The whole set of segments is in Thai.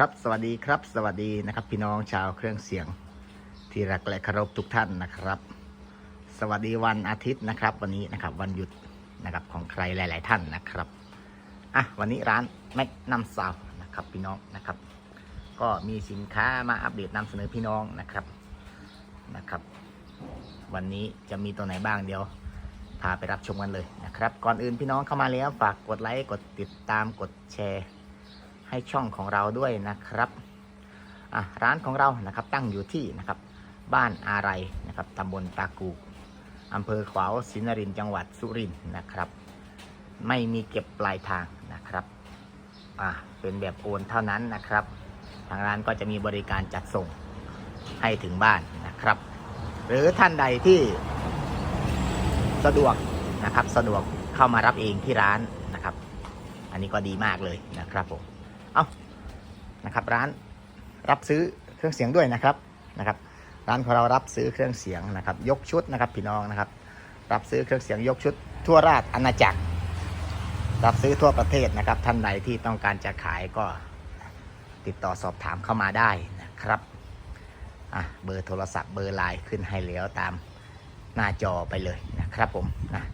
ครับสวัสดีครับ สวัสดีนะครับ พี่น้องชาวเครื่องเสียงที่รักและเคารพทุกท่านนะครับ สวัสดีวันอาทิตย์นะครับ วันนี้นะครับวันหยุดนะครับของใครหลาย ๆ ท่านนะครับอะวันนี้ร้านแม็กนัมซาวนะครับพี่น้องนะครับ ก็มีสินค้ามาอัปเดตนำเสนอพี่น้องนะครับนะครับ วันนี้จะมีตัวไหนบ้างเดี๋ยวพาไปรับชมกันเลยนะครับ ก่อนอื่นพี่น้องเข้ามาแล้วฝากกดไลค์กดติดตามกดแชร์ ให้ช่องของเราด้วยนะครับร้านของเรานะครับตั้งอยู่ที่นะครับบ้านอาไรนะครับตำบลตากูอำเภอขวาวสินรินจังหวัดสุรินทร์นะครับ ไม่มีเก็บปลายทางนะครับอะเป็นแบบโอนเท่านั้นนะครับ ทางร้านก็จะมีบริการจัดส่งให้ถึงบ้านนะครับ หรือท่านใดที่สะดวกนะครับสะดวกเข้ามารับเองที่ร้านนะครับ อันนี้ก็ดีมากเลยนะครับผม เอานะครับ ร้านรับซื้อเครื่องเสียงด้วยนะครับนะครับ ร้านของเรารับซื้อเครื่องเสียงนะครับ ยกชุดนะครับพี่น้องนะครับ รับซื้อเครื่องเสียงยกชุด ทั่วราชอาณาจักร รับซื้อทั่วประเทศนะครับ ท่านใดที่ต้องการจะขายก็ติดต่อสอบถามเข้ามาได้นะครับอะเบอร์โทรศัพท์เบอร์ไลน์ขึ้นให้แล้วตามหน้าจอไปเลยนะครับผมนะ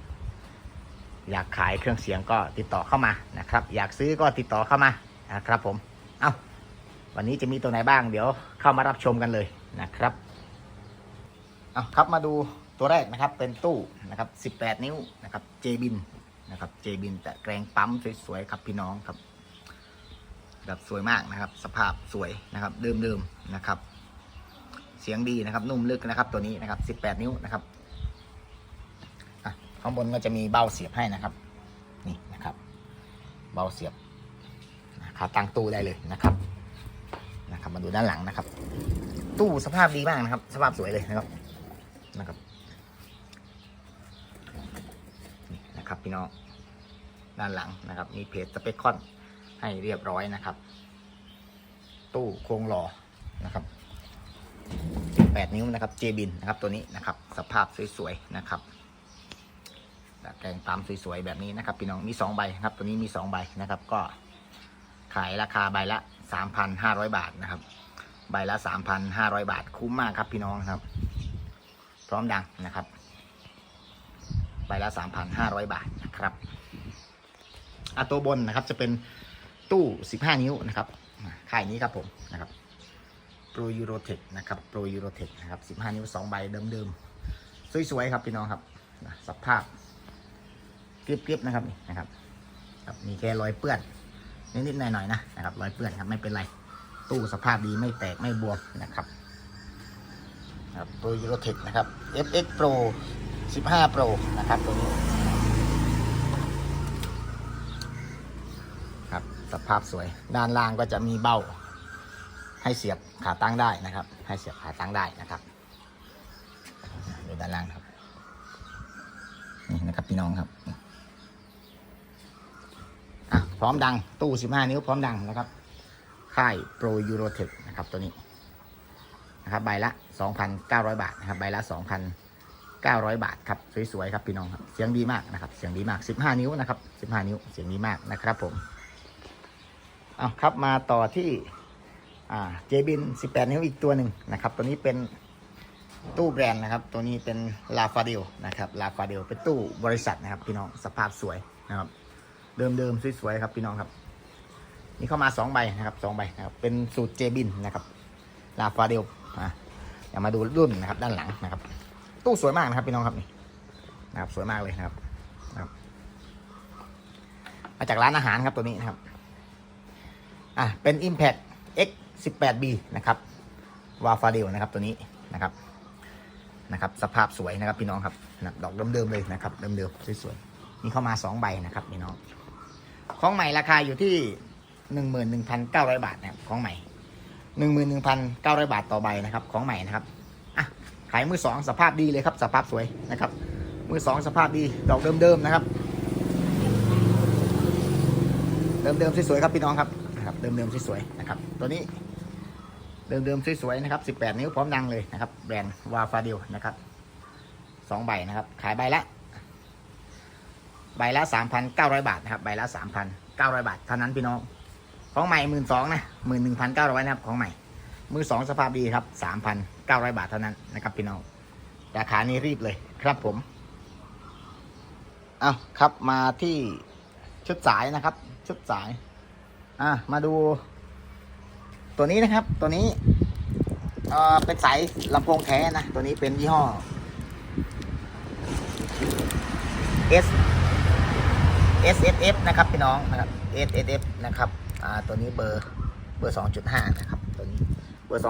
อยากขายเครื่องเสียงก็ติดต่อเข้ามานะครับ อยากซื้อก็ติดต่อเข้ามา นะครับผม เอาวันนี้จะมีตัวไหนบ้าง เดี๋ยวเข้ามารับชมกันเลยนะครับเอาครับมาดูตัวแรกนะครับเป็นตู้นะครับ 18 นิ้วนะครับเจบินนะครับเจบินแต่แกรงปั๊มสวยๆครับพี่น้องครับแบบสวยมากนะครับ สภาพสวยนะครับเดิมๆนะครับ เสียงดีนะครับนุ่มลึกนะครับ ตัวนี้นะครับ 18 นิ้วนะครับอะข้างบนก็จะมีเบ้าเสียบให้นะครับ นี่นะครับ เบ้าเสียบ ขาตั้งตู้ได้เลยนะครับนะครับ มาดูด้านหลังนะครับ ตู้สภาพดีมากนะครับ สภาพสวยเลยนะครับนะครับนะครับพี่น้องด้านหลังนะครับ มีเพจสเปคคอนให้เรียบร้อยนะครับ ตู้โครงหล่อนะครับ8นิ้วนะครับ เจบินนะครับตัวนี้นะครับ สภาพสวยๆนะครับแกงปั๊มสวยๆแบบนี้นะครับพี่น้องมี 2 ใบครับ ตัวนี้มี 2 ใบนะครับก็ ขายราคาใบละ 3,500 บาทนะครับ ใบละ 3,500 บาทคุ้มมากครับพี่น้องครับ พร้อมดังนะครับ ใบละ 3,500 บาทนะครับอะตัวบนนะครับจะเป็นตู้ 15 นิ้วนะครับค่ายนี้ครับผมนะครับ Pro Eurotech นะครับ Pro Eurotech นะครับ 15 นิ้ว 2 ใบเดิมๆสวยๆครับพี่น้องครับสภาพเกรียบๆนะครับนี่นะครับครับมีแค่รอยเปื้อน นิดๆหน่อยๆนะนะครับรอยเปื้อนครับไม่เป็นไร ตู้สภาพดีไม่แตกไม่บวมนะครับครับ Pro Eurotech นะครับ FX Pro 15 Pro นะครับตัวนี้ครับสภาพสวยด้านล่างก็จะมีเบ้า ให้เสียบขาตั้งได้นะครับ ให้เสียบขาตั้งได้นะครับดูด้านล่างครับนี่นะครับพี่น้องครับ ร้อมดังตู้ 15 นิ้วพร้อมดังนะครับ ค่าย Pro Eurotech นะครับตัวนี้นะครับใบละ 2,900 บาทนะครับใบละ 2,900 บาทครับสวยๆครับพี่น้องครับเสียงดีมากนะครับ เสียงดีมาก 15 นิ้วนะครับ 15 นิ้วเสียงดีมากนะครับผมเอาครับมาต่อที่อ่าเจบิน 18 นิ้วอีกตัวหนึ่งนะครับ ตัวนี้เป็นตู้แบรนด์นะครับ ตัวนี้เป็นลาฟาเดลนะครับลาฟาเดลเป็นตู้บริษัทนะครับพี่น้องสภาพสวยนะครับ เดิมๆสวยๆครับพี่น้องครับ นี่เข้ามาสองใบนะครับสองใบนะครับ เป็นสูตรเจบินนะครับลาฟาเดลอะอย่ามาดูรุ่นนะครับ ด้านหลังนะครับ ตู้สวยมากนะครับพี่น้องครับนี่นะครับสวยมากเลยนะครับนะครับ มาจากร้านอาหารครับตัวนี้นะครับอะเป็น Impact X 18B นะครับวาฟาเดลนะครับตัวนี้นะครับนะครับ สภาพสวยนะครับพี่น้องครับนะดอกเดิมๆเลยนะครับเดิมๆสวยๆมีเข้ามาสองใบนะครับพี่น้อง ของใหม่ราคาอยู่ที่หนึ่งหมื่นหนึ่งพันเก้าร้อยบาทนะครับของใหม่หนึ่งหมื่นหนึ่งพันเก้าร้อยบาทต่อใบนะครับของใหม่นะครับอะขายมือสองสภาพดีเลยครับ สภาพสวยนะครับ มือสองสภาพดีดอกเดิมๆนะครับ เดิมๆสวยๆครับพี่น้องครับนะครับ เดิมๆสวยๆนะครับ ตัวนี้ เดิมๆสวยๆนะครับ18นิ้วพร้อมดังเลยนะครับแบรนด์วาฟาเดลนะครับสองใบนะครับ ขายใบละ ใบละ3,900บาทนะครับใบละ3,900บาทเท่านั้นพี่น้อง ของใหม่หมื่นสองนะหมื่นหนึ่งพันเก้าร้อยนะครับของใหม่ มือสองสภาพดีครับสามพันเก้าร้อยบาทเท่านั้นนะครับพี่น้องราคานี้รีบเลยครับผมเอาครับมาที่ชุดสายนะครับ ชุดสาย อะมาดู ตัวนี้นะครับ ตัวนี้เอ่อเป็นสายลำโพงแท้นะ ตัวนี้เป็นยี่ห้อ S S S F นะครับพี่น้องนะครับ S S F นะครับอ่าตัวนี้เบอร์เบอร์ 2.5 นะครับตัวนี้เบอร์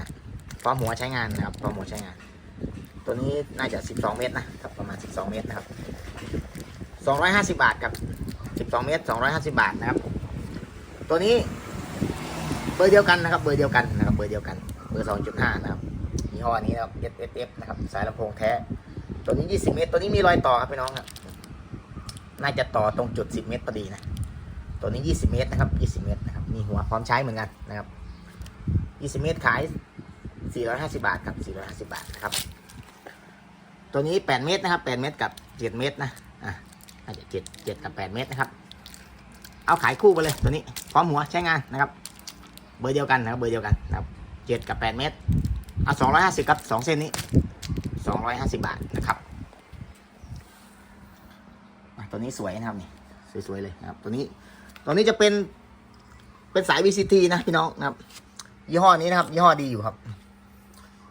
2.5 ฟอร์มหัวใช้งานนะครับฟอร์มหัวใช้งาน ตัวนี้น่าจะ 12 เมตรนะครับประมาณ 12 เมตรนะครับ 250 บาทครับ 12 เมตร 250 บาทนะครับ ตัวนี้เบอร์เดียวกันนะครับเบอร์เดียวกันนะครับเบอร์เดียวกันเบอร์ 2.5 นะครับยี่ห้อนี้นะครับ S S F นะครับสายลำโพงแท้ ตัวนี้ 20 เมตร ตัวนี้มีรอยต่อครับพี่น้องครับ น่าจะต่อตรงจุด 10 เมตรพอดีนะ ตัวนี้ 20 เมตรนะครับ 20 เมตรนะครับ มีหัวพร้อมใช้เหมือนกันนะครับ 20 เมตรขาย 450 บาทครับ 450 บาทนะครับ ตัวนี้ 8 เมตรนะครับ 8 เมตรกับ 7 เมตรนะอะน่าจะ7 7กับ 8 เมตรนะครับ เอาขายคู่ไปเลยตัวนี้ พร้อมหัวใช้งานนะครับ เบอร์เดียวกันนะครับ เบอร์เดียวกันนะครับ 7 กับ 8 เมตร เอา 250ครับ2เส้นนี้ 250 บาทนะครับ ตัวนี้สวยนะครับนี่สวยๆเลยนะครับ ตัวนี้ตัวนี้จะเป็นเป็นสาย VCT นะพี่น้องนะครับ ยี่ห้อนี้นะครับ ยี่ห้อดีอยู่ครับ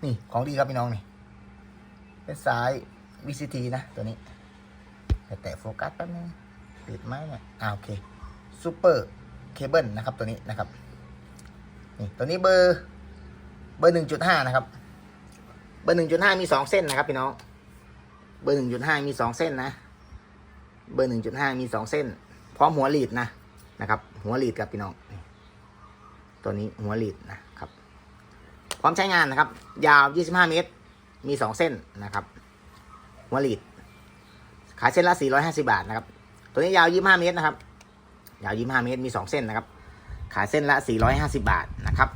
นี่ของดีครับพี่น้องนี่ เป็นสาย VCT นะ ตัวนี้แต่แตะโฟกัสแป๊บนึงติดไหมเนี่ยอ่าโอเคซูเปอร์เคเบิลนะครับตัวนี้นะครับนี่ตัวนี้เบอร์เบอร์หนึ่งจุดห้านะครับ เบอร์หนึ่งจุดห้ามีสองเส้นนะครับพี่น้อง เบอร์หนึ่งจุดห้ามีสองเส้นนะ เบอร์หนึ่งจุดห้ามีสองเส้น พร้อมหัวหลีดนะนะครับ หัวหลีดกับพี่น้องตัวนี้หัวหลีดนะครับ พร้อมใช้งานนะครับ ยาว25เมตร มี2เส้นนะครับ หัวหลีด ขายเส้นละ450บาทนะครับ ตัวนี้ยาว25เมตรนะครับ ยาว25เมตรมี2เส้นนะครับ ขายเส้นละ450บาทนะครับ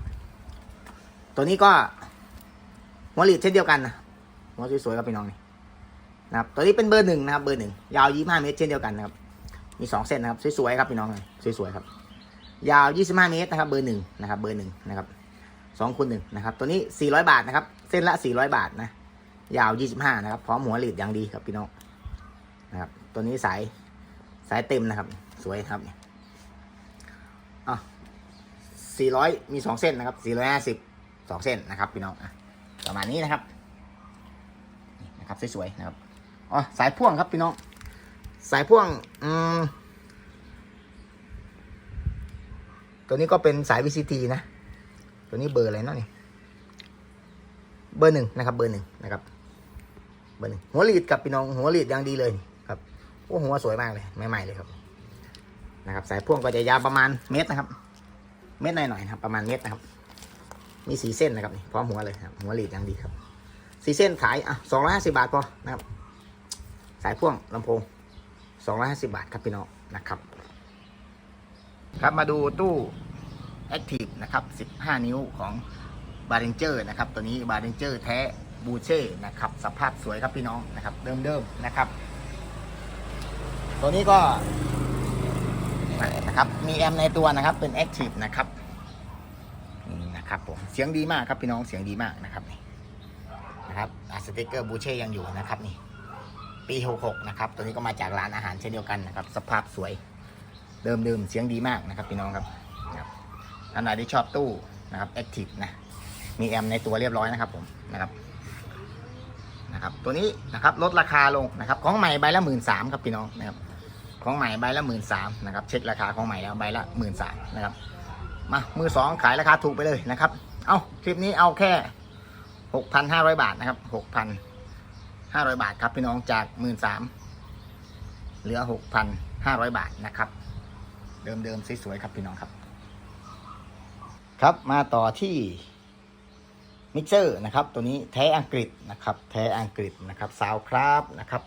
ตัวนี้ก็หัวหลีดเช่นเดียวกันนะหัวสวยๆครับพี่น้องนี่ นะครับตัวนี้เป็นเบอร์หนึ่งนะครับเบอร์หนึ่งยาว25เมตรเช่นเดียวกันนะครับมี2เส้นนะครับสวยๆครับพี่น้องสวยๆครับยาว 25 เมตรนะครับ เบอร์หนึ่งนะครับ เบอร์หนึ่งนะครับสองคูณหนึ่งนะครับ ตัวนี้ 400 บาทนะครับ เส้นละ 400 บาทนะ ยาว 25 นะครับ พร้อมหัวหลีดอย่างดีครับพี่น้อง นะครับ ตัวนี้สาย สายเต็มนะครับ สวยครับอะ400 มี 2 เส้นนะครับ 450 2 เส้นนะครับ พี่น้อง ประมาณนี้นะครับ นะครับ สวยๆ นะครับ อ๋อสายพ่วงครับพี่น้อง สายพ่วง อืม ตัวนี้ก็เป็นสาย VCT นะ ตัวนี้เบอร์อะไรเนาะนี่ เบอร์หนึ่งนะครับ เบอร์หนึ่งนะครับ เบอร์หนึ่งหัวลีดกับพี่น้อง หัวลีดอย่างดีเลยครับ โอ้หัวสวยมากเลย ใหม่ๆเลยครับ นะครับ สายพ่วงก็จะยาวประมาณเมตรนะครับ เมตรหน่อยๆนะครับ ประมาณเมตรนะครับ มีสีเส้นนะครับนี่พร้อมหัวเลยครับ หัวลีดอย่างดีครับสีเส้นขายอะสองร้อยห้าสิบาทพอนะครับ สายพ่วงลำโพงสองร้อยห้าสิบาทครับพี่น้องนะครับ ครับมาดูตู้ Active นะครับ 15 นิ้วของ b a r เ n นเจอร์นะครับ ตัวนี้ b a r เ n นเจอร์แท้บูเช่นะครับ สภาพสวยครับพี่น้องนะครับ เดิมๆนะครับ ตัวนี้ก็นะครับ มีแอมในตัวนะครับ เป็น Active นะครับนี่นะครับผม เสียงดีมากครับพี่น้อง เสียงดีมากนะครับนี่นะครับอะสติกเกอร์บูเช่ยังอยู่นะครับนี่ ปี 66 นะครับ ตัวนี้ก็มาจากร้านอาหารเช่นเดียวกันนะครับ สภาพสวย เดิมๆเสียงดีมากนะครับพี่น้องครับนะครับอันไหนที่ชอบตู้นะครับ Active นะ มีแอมในตัวเรียบร้อยนะครับผมนะครับนะครับตัวนี้นะครับลดราคาลงนะครับ ของใหม่ใบละหมื่นสามครับพี่น้องนะครับของใหม่ใบละหมื่นสามนะครับเช็คราคาของใหม่แล้วใบละหมื่นสามนะครับมามือสองขายราคาถูกไปเลยนะครับ เอาคลิปนี้เอาแค่หกพันห้าร้อยบาทนะครับหกพัน ห้าร้อยบาทครับพี่น้องจากหมื่นสามเหลือหกพันห้าร้อยบาทนะครับ เดิมๆสวยๆครับพี่น้องครับ ครับมาต่อที่มิกเซอร์นะครับ ตัวนี้แท้อังกฤษนะครับ แท้อังกฤษนะครับซาวคราฟนะครับ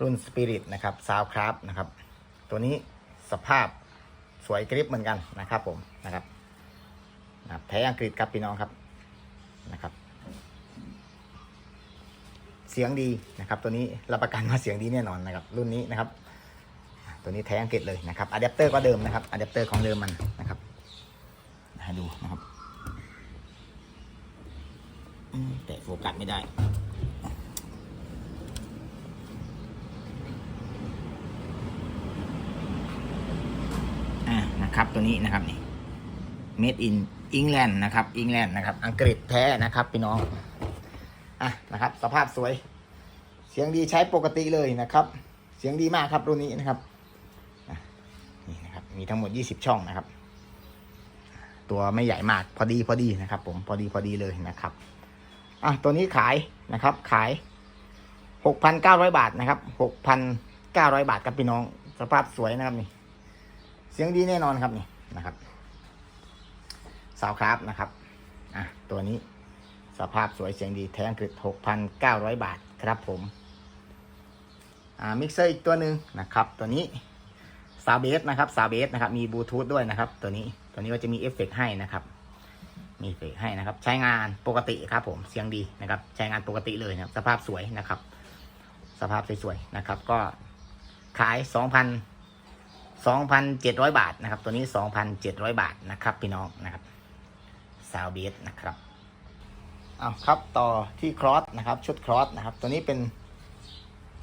รุ่นสปิริตนะครับซาวคราฟนะครับ ตัวนี้สภาพสวยกริบเหมือนกันนะครับผมนะครับแท้อังกฤษครับพี่น้องครับนะครับ เสียงดีนะครับ ตัวนี้รับประกันว่าเสียงดีแน่นอนนะครับ รุ่นนี้นะครับ ตัวนี้แท้อังกฤษเลยนะครับอะแดปเตอร์ก็เดิมนะครับอะแดปเตอร์ของเดิมมันนะครับให้ดูนะครับแต่โฟกัสไม่ได้อ่านะครับตัวนี้นะครับนี่ made in England นะครับ England นะครับ อังกฤษแท้นะครับพี่น้อง อะนะครับ สภาพสวย เสียงดีใช้ปกติเลยนะครับ เสียงดีมากครับรุ่นนี้นะครับนี่นะครับมีทั้งหมด 20 ช่องนะครับ ตัวไม่ใหญ่มากพอดีพอดีนะครับ ผมพอดีพอดีเลยนะครับอะตัวนี้ขายนะครับขาย 6,900 บาทนะครับ 6,900 บาทครับพี่น้องสภาพสวยนะครับนี่ เสียงดีแน่นอนครับนี่นะครับ สาวครับนะครับ อะตัวนี้ ภาพสวยเสียงดีแท้อังกฤษ6,900 บาทครับผมอ่ามิกเซอร์อีกตัวหนึ่งนะครับ ตัวนี้ซาเบสนะครับซาเบสนะครับ มีบลูทูธด้วยนะครับ ตัวนี้ตัวนี้ก็จะมีเอฟเฟกต์ให้นะครับ มีเอฟเฟกต์ให้นะครับ ใช้งานปกติครับผมเสียงดีนะครับ ใช้งานปกติเลยนะครับ สภาพสวยนะครับ สภาพสวยๆนะครับ ก็ขาย 2,000 2,700 บาทนะครับ ตัวนี้ 2,700 บาทนะครับ พี่น้องนะครับซาวเบสนะครับ อาครับต่อที่ครอสนะครับชุดครอสนะครับ ตัวนี้เป็น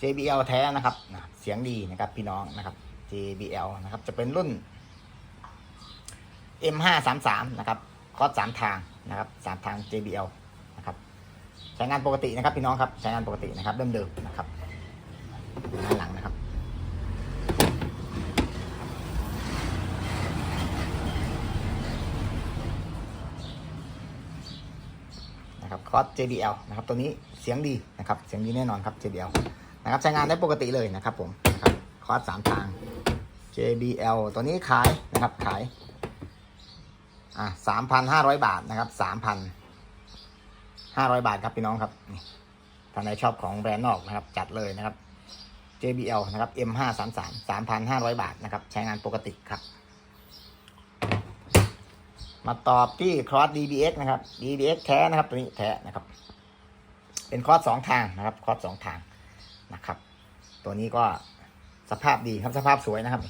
JBL แท้นะครับนะเสียงดีนะครับพี่น้องนะครับ JBL นะครับจะเป็นรุ่น M533 นะครับครอสสามทางนะครับสามทาง JBL นะครับใช้งานปกตินะครับพี่น้องครับใช้งานปกตินะครับเดิมๆนะครับด้านหลังนะครับ นะครับค อร์ส JBL นะครับตัวนี้เสียงดีนะครับเสียงดีแน่นอนครับ JBL นะครับใช้งานได้ปกติเลยนะครับผมนะครับคอร์สสามทาง JBL ตัวนี้ขายนะครับขายอ่าสามพันห้าร้อยบาทนะครับสามพันห้าร้อยบาทครับพี่น้องครับนี่ท่านใดชอบของแบรนด์นอกนะครับจัดเลยนะครับ JBL นะครับ M533 3,500 บาทนะครับ ใช้งานปกติครับ มาตอบที่ครอส DBX นะครับ DBX แท้นะครับตัวนี้แท้นะครับ เป็นครอสสองทางนะครับครอสสองทางนะครับ ตัวนี้ก็สภาพดีครับสภาพสวยนะครับ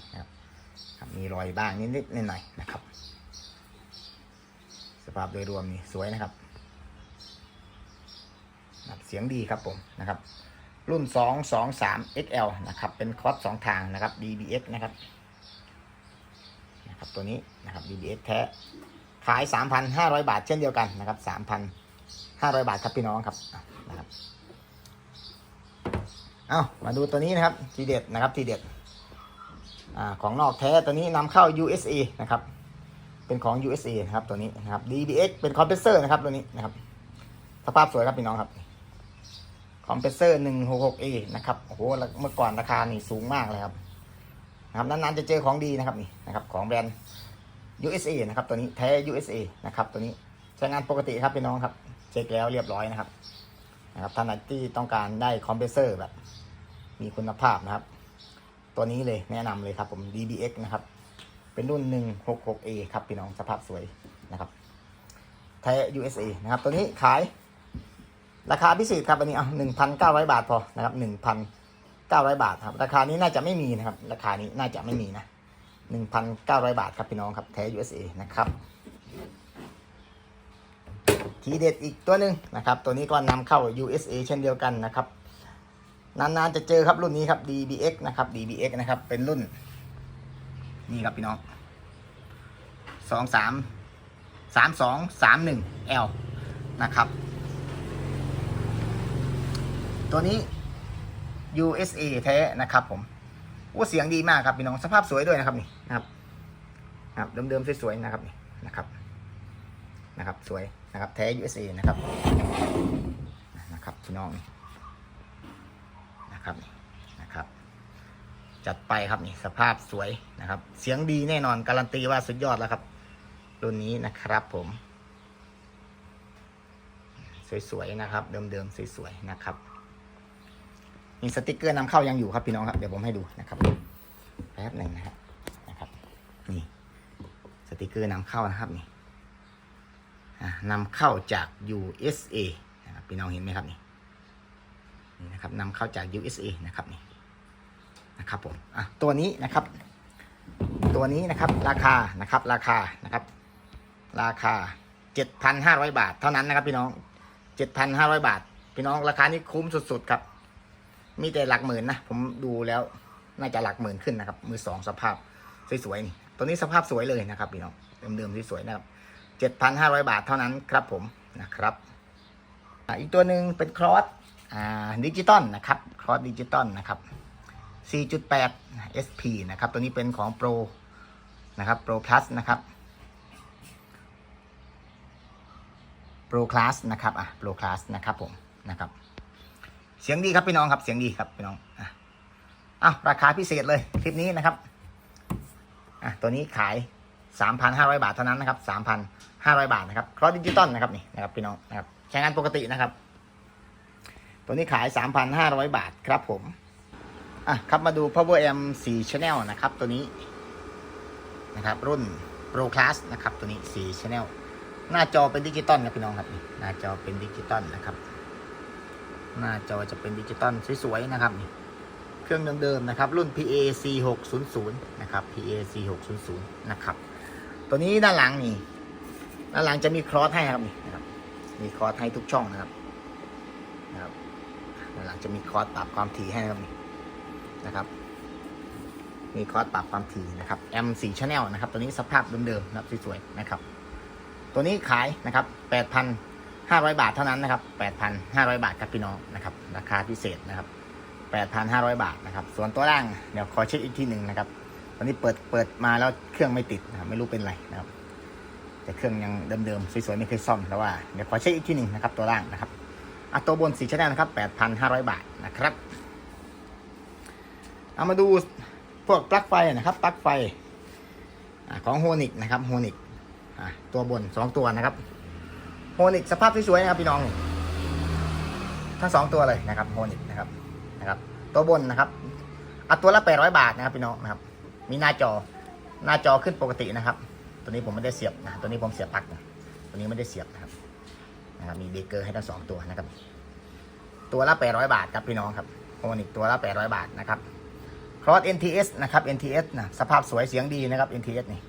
มีรอยบ้างนิดๆหน่อยๆนะครับ สภาพโดยรวมนี่สวยนะครับนะครับ เสียงดีครับผมนะครับ รุ่น 223 XL นะครับ เป็นคอร์สสองทางนะครับ DBX นะครับนะครับตัวนี้นะครับ DBX แท้ ขาย 3,500 บาทเช่นเดียวกันนะครับ 3,500 บาทครับพี่น้องครับนะครับเอามาดูตัวนี้นะครับทีเด็ดนะครับทีเด็ดอ่าของนอกแท้ตัวนี้นำเข้า USA นะครับเป็นของ USA นะครับตัวนี้นะครับ DBX เป็นคอมเพรสเซอร์นะครับตัวนี้นะครับสภาพสวยครับพี่น้องครับคอมเพรสเซอร์ 166A นะครับ โอ้โห เมื่อก่อนราคานี่สูงมากเลยครับ นะครับ นานๆจะเจอของดีนะครับนี่นะครับ ของแบรนด์ USA นะครับตัวนี้แท้ USA นะครับตัวนี้ใช้งานปกติครับพี่น้องครับ เช็คแล้วเรียบร้อยนะครับนะครับท่านไหนที่ต้องการได้คอมเพรสเซอร์แบบ มีคุณภาพนะครับ ตัวนี้เลยแนะนำเลยครับผม DBX นะครับ เป็นรุ่น 166A ครับพี่น้องสภาพสวยนะครับแท้ USA นะครับตัวนี้ขาย ราคาพิเศษครับอันนี้เอาหนึ่งพันเก้าร้อยบาทพอนะครับหนึ่งพันเก้าร้อยบาทครับ ราคานี้น่าจะไม่มีนะครับ ราคานี้น่าจะไม่มีนะ หนึ่งพันเก้าร้อยบาทครับพี่น้องครับแท้ USA นะครับ ทีเด็ดอีกตัวหนึ่งนะครับ ตัวนี้ก็นำเข้า USA เช่นเดียวกันนะครับ นานๆจะเจอครับรุ่นนี้ครับ DBX นะครับ DBX นะครับเป็นรุ่น นี่ครับพี่น้องสองสามสามสองสามหนึ่ง L นะครับ ตัวนี้ USA แท้นะครับผม ว่าเสียงดีมากครับพี่น้องสภาพสวยด้วยนะครับนี่นะครับครับเดิมๆสวยๆนะครับนี่นะครับนะครับสวยนะครับแท้ USA นะครับนะครับพี่น้องนี่นะครับนี่นะครับ จัดไปครับนี่สภาพสวยนะครับ เสียงดีแน่นอนการันตีว่าสุดยอดแล้วครับ รุ่นนี้นะครับผม สวยๆนะครับ เดิมๆสวยๆนะครับ มีสติกเกอร์นำเข้ายังอยู่ครับพี่น้องครับ เดี๋ยวผมให้ดูนะครับแป๊บหนึ่งนะครับนะครับ นี่สติกเกอร์นำเข้านะครับนี่อ่านำเข้าจาก USA นะครับพี่น้องเห็นไหมครับนี่นี่นะครับนำเข้าจาก USA นะครับนี่นะครับผมอะตัวนี้นะครับ ตัวนี้นะครับราคานะครับราคานะครับ ราคา7,500 บาท เท่านั้นนะครับพี่น้อง 7,500 บาท พี่น้องราคานี้คุ้มสุดๆครับ มีแต่หลักหมื่นนะ ผมดูแล้วน่าจะหลักหมื่นขึ้นนะครับ มือสองสภาพสวยๆนี่ตัวนี้สภาพสวยเลยนะครับพี่น้องเดิมๆสวยๆนะครับ7,500บาทเท่านั้นครับผมนะครับอีกตัวหนึ่งเป็นครอสดิจิตอลนะครับ ครอสดิจิตอลนะครับ 4.8 SP นะครับ ตัวนี้เป็นของ Pro นะครับ Pro Plus นะครับ Pro Class นะครับ อะ Pro Class นะครับผม นะครับ เสียงดีครับพี่น้องครับ เสียงดีครับพี่น้องอะอ้าวราคาพิเศษเลยคลิปนี้นะครับอะตัวนี้ขาย 3,500 บาทเท่านั้นนะครับ 3,500 บาทนะครับครอสดิจิตอลนะครับนี่นะครับพี่น้องนะครับใช้งานปกตินะครับ ตัวนี้ขาย 3,500 บาทครับผมอะครับมาดู Power M 4 Channel นะครับตัวนี้นะครับรุ่น Pro Class นะครับตัวนี้ 4 Channel หน้าจอเป็นดิจิตอลครับพี่น้องครับนี่หน้าจอเป็นดิจิตอลนะครับ หน้าจอจะเป็นดิจิตอลสวยๆนะครับนี่เครื่องเดิมๆนะครับ รุ่น PA C600 นะครับ PA C600 นะครับ ตัวนี้ด้านหลังนี่ ด้านหลังจะมีครอสให้นะครับนี่นะครับ มีครอสให้ทุกช่องนะครับนะครับด้านหลังจะมีครอสปรับความถี่ให้นะครับนี่นะครับ มีคอร์สปรับความถี่นะครับ M4 Channel นะครับ ตัวนี้สภาพเดิมๆนะครับสวยๆนะครับ ตัวนี้ขายนะครับ 500 บาทเท่านั้นนะครับ 8,500 บาทครับพี่น้องนะครับ ราคาพิเศษนะครับ 8,500 บาทนะครับ ส่วนตัวล่างเดี๋ยวขอเช็คอีกที่หนึ่งนะครับตอนนี้เปิดเปิดมาแล้วเครื่องไม่ติดนะครับไม่รู้เป็นไรนะครับ แต่เครื่องยังเดิมๆสวยๆไม่เคยซ่อมแล้วว่าเดี๋ยวขอเช็คอีกที่หนึ่งนะครับ ตัวล่างนะครับอะตัวบนสีชแนลนะครับ 8,500 บาทนะครับ เอามาดูพวกปลั๊กไฟนะครับปลั๊กไฟของโฮนิกนะครับโฮนิกตัวบนสองตัวนะครับ โฮนิกสภาพสวยๆนะครับพี่น้องทั้งสองตัวเลยนะครับโฮนิกนะครับนะครับ ตัวบนนะครับอัตัวละแปดร้อยบาทนะครับพี่น้องนะครับมีหน้าจอหน้าจอขึ้นปกตินะครับ ตัวนี้ผมไม่ได้เสียบนะตัวนี้ผมเสียบปลั๊กนะตัวนี้ไม่ได้เสียบนะครับนะครับมีเบเกอร์ให้ทั้งสองตัวนะครับ ตัวละแปดร้อยบาทครับพี่น้องครับโฮนิกตัวละแปดร้อยบาทนะครับครอส NTS นะครับ NTS นะสภาพสวยเสียงดีนะครับ NTS นี่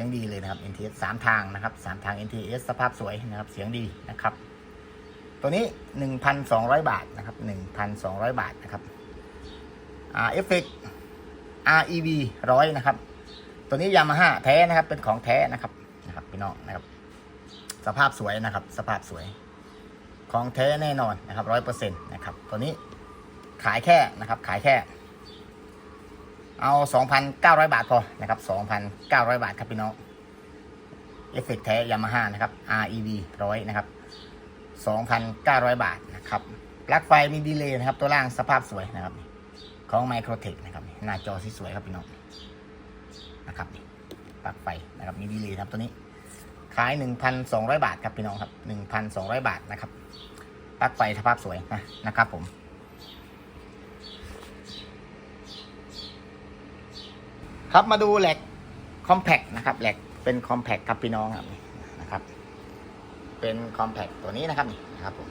สียงดีเลยนะครับ NTS สามทางนะครับสามทาง NTS สภาพสวยนะครับ เสียงดีนะครับ ตัวนี้ 1,200 บาทนะครับ 1,200 บาทนะครับอ่าเอฟเฟก REV ร้อยนะครับ ตัวนี้ยามาฮ่าแท้นะครับ เป็นของแท้นะครับนะครับพี่น้องนะครับ สภาพสวยนะครับ สภาพสวย ของแท้แน่นอนนะครับร้อยเปอร์เซ็นต์นะครับ ตัวนี้ขายแค่นะครับ ขายแค่ เอา 2,900 บาทพอนะครับ 2,900 บาทครับพี่น้องเอฟเฟกต์แท้ยามาฮ่านะครับ REV ร้อยนะครับ 2,900 บาทนะครับปลั๊กไฟมีดีเลย์นะครับ ตัวล่างสภาพสวยนะครับ ของ Microtech นะครับ หน้าจอสวยครับพี่น้องนะครับปลั๊กไฟนะครับมีดีเลย์ครับตัวนี้ ขาย 1,200 บาทครับพี่น้องครับ 1,200 บาทนะครับปลั๊กไฟสภาพสวยนะนะครับผม ครับมาดูแหลกคอมแพคนะครับแหลกเป็นคอมแพคครับพี่น้องครับนะครับ เป็นคอมแพคตัวนี้นะครับนี่นะครับผม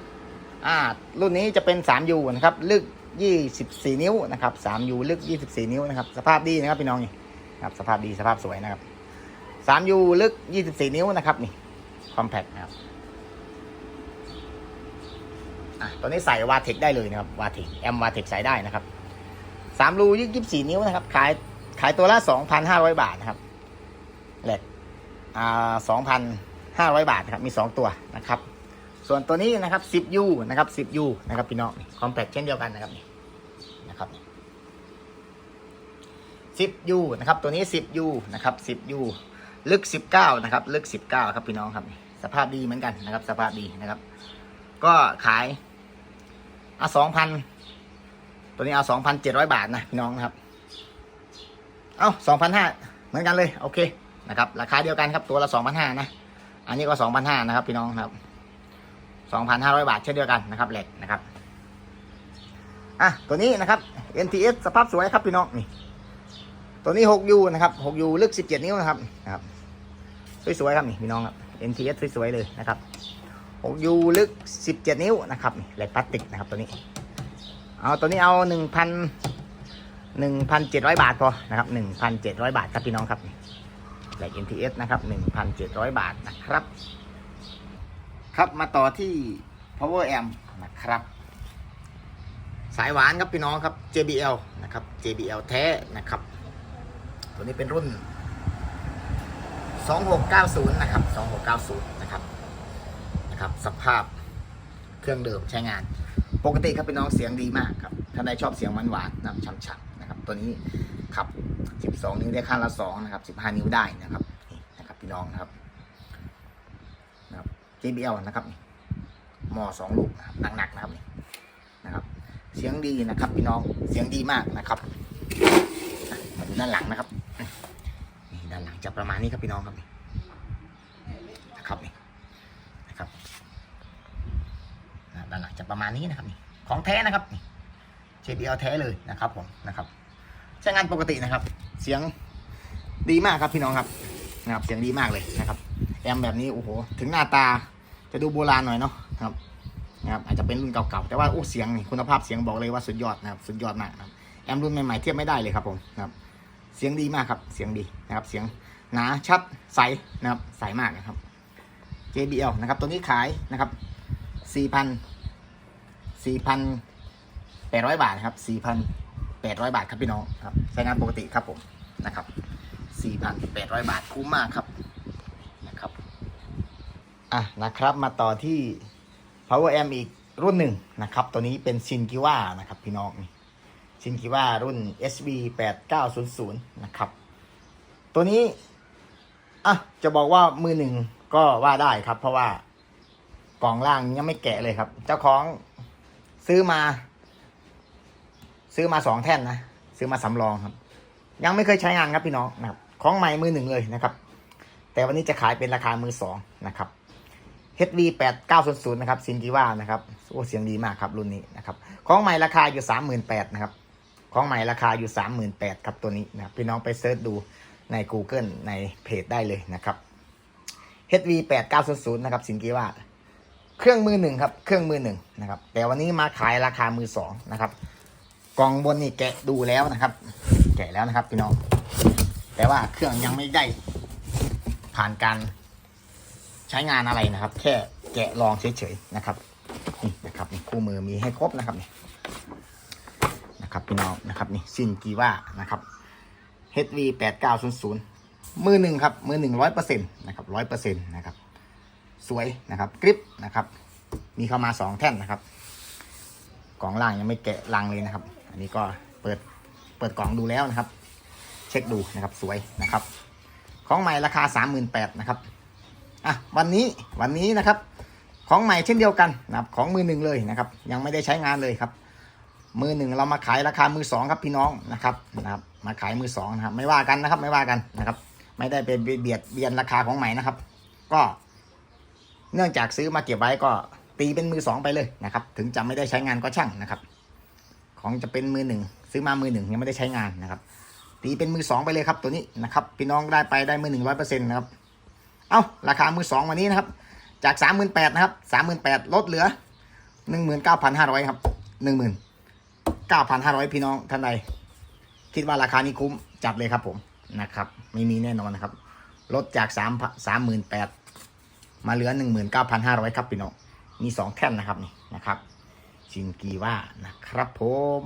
อ่ารุ่นนี้จะเป็น 3U นะครับ ลึก 24 นิ้วนะครับ 3U ลึก 24 นิ้วนะครับ สภาพดีนะครับพี่น้องนี่นะครับสภาพดีสภาพสวยนะครับ 3U ลึก 24 นิ้วนะครับนี่คอมแพคนะครับอะตัวนี้ใส่วาเทคได้เลยนะครับวาเทคแอมวาเทคใส่ได้นะครับ3รูยึก24นิ้วนะครับขาย ขายตัวละ2,500บาทครับเหล็กอ่า2,500บาทครับมี2ตัวนะครับ ส่วนตัวนี้นะครับ 10U นะครับ 10U นะครับพี่น้องคอมแพคเช่นเดียวกันนะครับนี่นะครับ 10U นะครับ ตัวนี้ 10U นะครับ 10U ลึก19นะครับ ลึก19ครับพี่น้องครับ สภาพดีเหมือนกันนะครับ สภาพดีนะครับ ก็ขายอะ2,000ตัวนี้เอา2,700บาทนะพี่น้องนะครับ เอาสองพันห้าเหมือนกันเลยโอเคนะครับราคาเดียวกันครับตัวละสองพันห้านะอันนี้ก็สองพันห้านะครับพี่น้องครับสองพันห้าร้อยบาทเช่นเดียวกันนะครับเหล็กนะครับอะตัวนี้นะครับ NTS สภาพสวยครับพี่น้องนี่ตัวนี้ 6U นะครับ 6U ลึก 17 นิ้วนะครับนะครับสวยๆครับนี่พี่น้องครับ NTS สวยๆเลยนะครับ 6U ลึก 17 นิ้วนะครับเหล็กพลาสติกนะครับตัวนี้ เอาตัวนี้เอา 1,000 1,700บาทพอนะครับ1,700บาทครับพี่น้องครับแหลก NTS นะครับ1,700บาทนะครับ ครับมาต่อที่ power amp นะครับ สายหวานครับพี่น้องครับ JBL นะครับ JBL แท้นะครับ ตัวนี้เป็นรุ่น 2690 นะครับ 2690 นะครับนะครับสภาพเครื่องเดิมใช้งาน ปกติครับพี่น้องเสียงดีมากครับถ้าใดชอบเสียงหวานๆนะช่ำๆนะครับ ตัวนี้ขับ 12 นิ้วได้ข้างละ2นะครับ 15 นิ้วได้นะครับนี่นะครับพี่น้องนะครับนะครับ JBL นะครับนี่หมอสองลูกหนักๆนะครับนี่นะครับ เสียงดีนะครับพี่น้องเสียงดีมากนะครับมาดูด้านหลังนะครับนี่ด้านหลังจะประมาณนี้ครับพี่น้องครับนี่นะครับนี่นะครับด้านหลังจะประมาณนี้นะครับนี่ของแท้นะครับนี่ JBL แท้เลยนะครับผมนะครับ ใช้งานปกตินะครับ เสียงดีมากครับพี่น้องครับนะครับ เสียงดีมากเลยนะครับ แอมแบบนี้โอ้โหถึงหน้าตาจะดูโบราณหน่อยเนาะนะครับนะครับ อาจจะเป็นรุ่นเก่าๆแต่ว่าโอ้เสียงนี่คุณภาพเสียงบอกเลยว่าสุดยอดนะครับ สุดยอดมากนะครับแอมรุ่นใหม่ๆเทียบไม่ได้เลยครับผมนะครับ เสียงดีมากครับ เสียงดีนะครับ เสียงหนาชัดใสนะครับใสมากนะครับ JBL นะครับ ตัวนี้ขายนะครับ4,000 4,800 บาทนะครับ 4,800 บาทครับพี่น้องครับใช้งานปกติครับผมนะครับ 4,800 บาทคุ้มมากครับนะครับอะนะครับมาต่อที่ power amp อีกรุ่นหนึ่งนะครับ ตัวนี้เป็นชินกิว่านะครับพี่น้องนี่ชินกิว่ารุ่น SB 8900นะครับ ตัวนี้อะจะบอกว่ามือหนึ่งก็ว่าได้ครับ เพราะว่ากล่องล่างยังไม่แกะเลยครับ เจ้าของซื้อมา ซื้อมาสองแท่นนะซื้อมาสำรองครับ ยังไม่เคยใช้งานครับพี่น้องนะครับของใหม่มือหนึ่งเลยนะครับ แต่วันนี้จะขายเป็นราคามือสองนะครับ HV 8 9 0 0นะครับซินจิว่านะครับโอ้เสียงดีมากครับรุ่นนี้นะครับของใหม่ราคาอยู่38,000นแปดนะครับของใหม่ราคาอยู่38,000ครับตัวนี้นะพี่น้องไปเซิร์ชดูใน Google ในเพจได้เลยนะครับ HV 8 9 0 0นะครับซินจิว่า เครื่องมือหนึ่งครับ เครื่องมือหนึ่งนะครับ แต่วันนี้มาขายราคามือสองนะครับ กล่องบนนี่แกะดูแล้วนะครับ แกะแล้วนะครับพี่น้อง แต่ว่าเครื่องยังไม่ได้ ผ่านการใช้งานอะไรนะครับ แค่แกะลองเฉยๆนะครับนี่นะครับนี่คู่มือมีให้ครบนะครับนี่นะครับพี่น้องนะครับนี่ซินกีว่านะครับ HV 8 9 0 0มือหนึ่งครับมือหนึ่งร้อยเปอร์เซ็นต์นะครับร้อยเปอร์เซ็นต์นะครับสวยนะครับกริปนะครับ มีเข้ามาสองแท่นนะครับกล่องล่างยังไม่แกะลังเลยนะครับ นนี้ก็เปิดเปิดกล่องดูแล้วนะครับ เช็คดูนะครับสวยนะครับ ของใหม่ราคา 38,000นะครับอะวันนี้วันนี้นะครับ ของใหม่เช่นเดียวกันนะครับของมือหนึ่งเลยนะครับ ยังไม่ได้ใช้งานเลยครับ มือหนึ่งเรามาขายราคามือสองครับพี่น้องนะครับนะครับ มาขายมือสองนะครับ ไม่ว่ากันนะครับ ไม่ว่ากันนะครับ ไม่ได้เป็นเบียดเบียนราคาของใหม่นะครับ ก็เนื่องจากซื้อมาเก็บไว้ก็ตีเป็นมือสองไปเลยนะครับ ถึงจะไม่ได้ใช้งานก็ช่างนะครับ ของจะเป็นมือหนึ่งซื้อมามือหนึ่งยังไม่ได้ใช้งานนะครับ ตีเป็นมือสองไปเลยครับตัวนี้นะครับพี่น้องได้ไปได้มือหนึ่งร้อยเปอร์เซ็นต์นะครับเอ้าราคามือสองวันนี้นะครับ จากสามหมื่นแปดนะครับสามหมื่นแปดลดเหลือหนึ่งหมื่นเก้าพันห้าร้อยครับหนึ่งหมื่นเก้าพันห้าร้อยพี่น้องท่านใด คิดว่าราคานี้คุ้มจัดเลยครับผมนะครับ ไม่มีแน่นอนนะครับ ลดจากสามสามหมื่นแปดมาเหลือหนึ่งหมื่นเก้าพันห้าร้อยครับพี่น้องมีสองแท่นนะครับนี่นะครับ ชิงกีว่านะครับผม